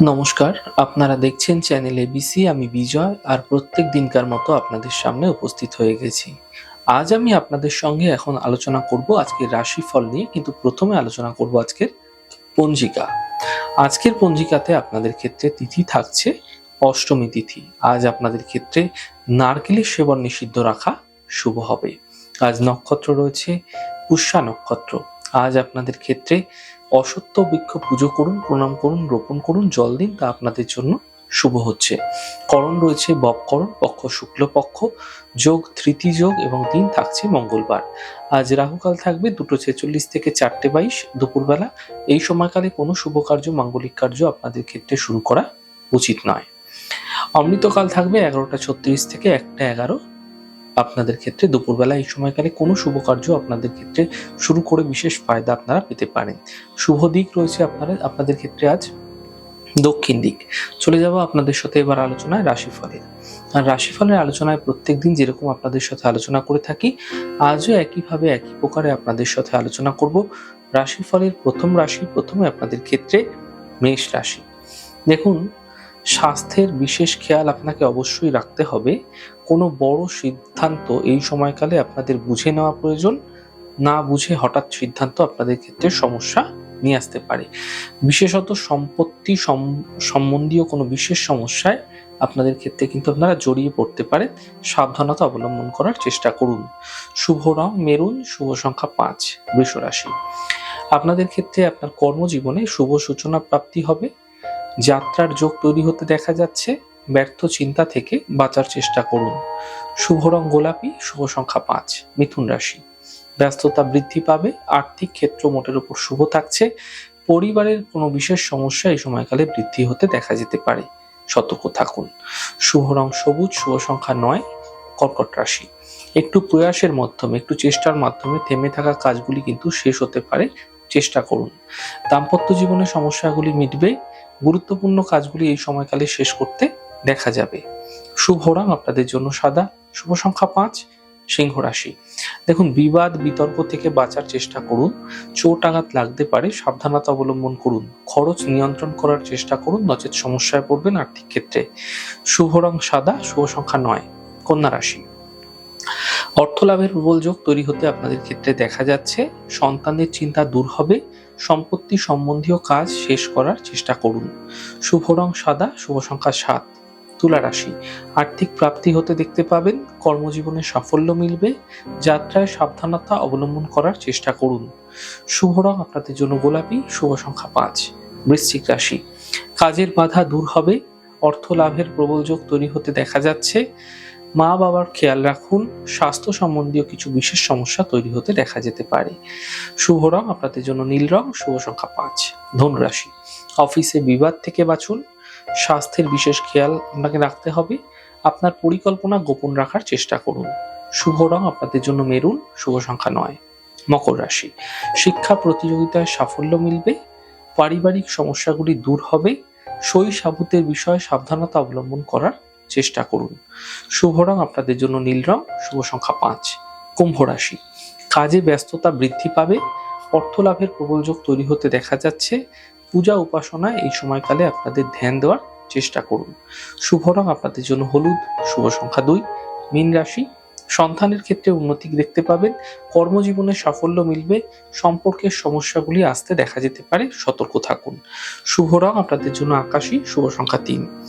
নমস্কার, আপনারা দেখছেন চ্যানেল এবিসি আমি বিজয় আর প্রত্যেক দিনকার মতো আপনাদের সামনে উপস্থিত হয়ে গেছি। আজ আমি আপনাদের সঙ্গে এখন আলোচনা করব আজকের রাশিফল নিয়ে, কিন্তু প্রথমে আলোচনা করব আজকের পঞ্জিকা। আজকের পঞ্জিকাতে আপনাদের ক্ষেত্রে তিথি থাকছে অষ্টমী তিথি। আজ আপনাদের ক্ষেত্রে নারকেলের সেবন নিষিদ্ধ রাখা শুভ হবে। আজ নক্ষত্র রয়েছে, পুষ্যা নক্ষত্র। আজ আপনাদের ক্ষেত্রে অসত্য বৃক্ষ পুজো করুন, প্রণাম করুন, রোপণ করুন, জল দিন, তা আপনাদের জন্য শুভ হচ্ছে। করণ রয়েছে বপকরণ পক্ষ শুক্লপক্ষ যোগ তৃতীয় যোগ এবং দিন থাকছে মঙ্গলবার। আজ রাহুকাল থাকবে দুটো ছেচল্লিশ থেকে চারটে বাইশ, দুপুরবেলা। এই সময়কালে কোনো শুভ কার্য, মাঙ্গলিক কার্য আপনাদের ক্ষেত্রে শুরু করা উচিত নয়। অমৃতকাল থাকবে এগারোটা ছত্রিশ থেকে একটা এগারো। আপনাদের ক্ষেত্রে দুপুরবেলা এই সময়কালে কোনো শুভ কার্য আপনাদের ক্ষেত্রে শুরু করে বিশেষ ফায়দা আপনারা পেতে পারেন। শুভ দিক রয়েছে আপনারা, আপনাদের ক্ষেত্রে আজ দক্ষিণ দিক। চলে যাব আপনাদের সাথে এবার আলোচনায় রাশিফলের। আর রাশিফলের আলোচনায় প্রত্যেক দিন যেরকম আপনাদের সাথে আলোচনা করে থাকি, আজও একইভাবে একই প্রকারে আপনাদের সাথে আলোচনা করব। রাশিফলের প্রথম রাশি, প্রথমে আপনাদের ক্ষেত্রে মেষ রাশি। দেখুন স্বাস্থ্যের বিশেষ খেয়াল আপনাকে অবশ্যই রাখতে হবে। কোনো বড় সিদ্ধান্ত এই সময়কালে আপনাদের বুঝে নেওয়া প্রয়োজন। না বুঝে হঠাৎ সিদ্ধান্ত আপনাদের ক্ষেত্রে সমস্যা নিয়ে আসতে পারে। বিশেষত সম্পত্তি সম- সম্বন্ধীয় কোনো বিশেষ সমস্যায় আপনাদের ক্ষেত্রে কিন্তু আপনারা জড়িয়ে পড়তে পারেন। সাবধানতা অবলম্বন করার চেষ্টা করুন। শুভ রং মেরুন, শুভ সংখ্যা পাঁচ বৃষ রাশি আপনাদের ক্ষেত্রে আপনার কর্মজীবনে শুভ সূচনা প্রাপ্তি হবে। যাত্রার যোগ তৈরি হতে দেখা যাচ্ছে। ব্যর্থ চিন্তা থেকে বাঁচার চেষ্টা করুন। শুভ রং গোলাপি, শুভ সংখ্যা পাঁচ, মিথুন রাশি। ব্যস্ততা বৃদ্ধি পাবে, আর্থিক ক্ষেত্র মোটের উপর শুভ থাকছে। পরিবারের কোনো বিশেষ সমস্যা এই সময়কালে বৃদ্ধি হতে দেখা যেতে পারে। সতর্ক থাকুন। শুভ রং সবুজ, শুভ সংখ্যা নয়, কর্কট রাশি। একটু প্রয়াসের মাধ্যমে, একটু চেষ্টার মাধ্যমে থেমে থাকা কাজগুলি কিন্তু শেষ হতে পারে। চেষ্টা করুন। দাম্পত্য জীবনে সমস্যাগুলি মিটবে। গুরুত্বপূর্ণ কাজগুলি এই সময়কালে শেষ করতে দেখা যাবে। শুভ রং আপনাদের জন্য সাদা, শুভ সংখ্যা পাঁচ, সিংহ রাশি। দেখুন, বিবাদ, বিতর্ক থেকে বাঁচার চেষ্টা করুন। চোট আঘাত লাগতে পারে, সাবধানতা অবলম্বন করুন। খরচ নিয়ন্ত্রণ করার চেষ্টা করুন, নচেত সমস্যায় পড়বেন আর্থিক ক্ষেত্রে। শুভ রং সাদা, শুভ সংখ্যা নয়, কন্যা রাশি। অর্থ লাভের প্রবল যোগ তৈরি হতে আপনাদের ক্ষেত্রে দেখা যাচ্ছে সন্তানদের চিন্তা দূর হবে, সম্পত্তি সম্বন্ধীয় কাজ শেষ করার চেষ্টা করুন। শুভ রং সাদা, শুভ সংখ্যা সাত। তুলা রাশি, আর্থিক প্রাপ্তি হতে দেখতে পাবেন, কর্মজীবনে সাফল্য মিলবে, যাত্রায় সাবধানতা অবলম্বন করার চেষ্টা করুন। শুভ রং আপনাদের জন্য গোলাপি, শুভ সংখ্যা পাঁচ। বৃশ্চিক রাশি, কাজের বাধা দূর হবে অর্থ লাভের প্রবল যোগ তৈরি হতে দেখা যাচ্ছে মা বাবার খেয়াল রাখুন, স্বাস্থ্য সম্বন্ধীয় কিছু বিশেষ সমস্যা তৈরি হতে দেখা যেতে পারে। শুভ রং, আপনাদের জন্য নীল রং, শুভ সংখ্যা পাঁচ। ধনুরাশি, অফিসে বিবাদ থেকে বাঁচুন, স্বাস্থ্যের বিশেষ খেয়াল আপনাকে রাখতে হবে, আপনার পরিকল্পনা গোপন রাখার চেষ্টা করুন। শুভ রং, আপনাদের জন্য মেরুন, শুভ সংখ্যা নয়। মকর রাশি, শিক্ষা প্রতিযোগিতায় সাফল্য মিলবে, পারিবারিক সমস্যাগুলি দূর হবে, সই সাবুতের বিষয়ে সাবধানতা অবলম্বন করার চেষ্টা করুন। শুভ রং আপনাদের জন্য নীল রং, শুভ সংখ্যা পাঁচ। কুম্ভ রাশি। কাজে ব্যস্ততা বৃদ্ধি পাবে। অর্থ লাভের প্রবল যোগ তৈরি হতে দেখা যাচ্ছে। পূজা উপাসনায় এই সময়কালে আপনাদের ধ্যান দেওয়ার চেষ্টা করুন। শুভ রং আপনাদের জন্য হলুদ, শুভ সংখ্যা দুই। মীন রাশি। সন্তানের ক্ষেত্রে উন্নতি দেখতে পাবেন। কর্মজীবনে সাফল্য মিলবে। সম্পর্কের সমস্যাগুলি আসতে দেখা যেতে পারে। সতর্ক থাকুন। শুভ রং আপনাদের জন্য আকাশী, শুভ সংখ্যা তিন।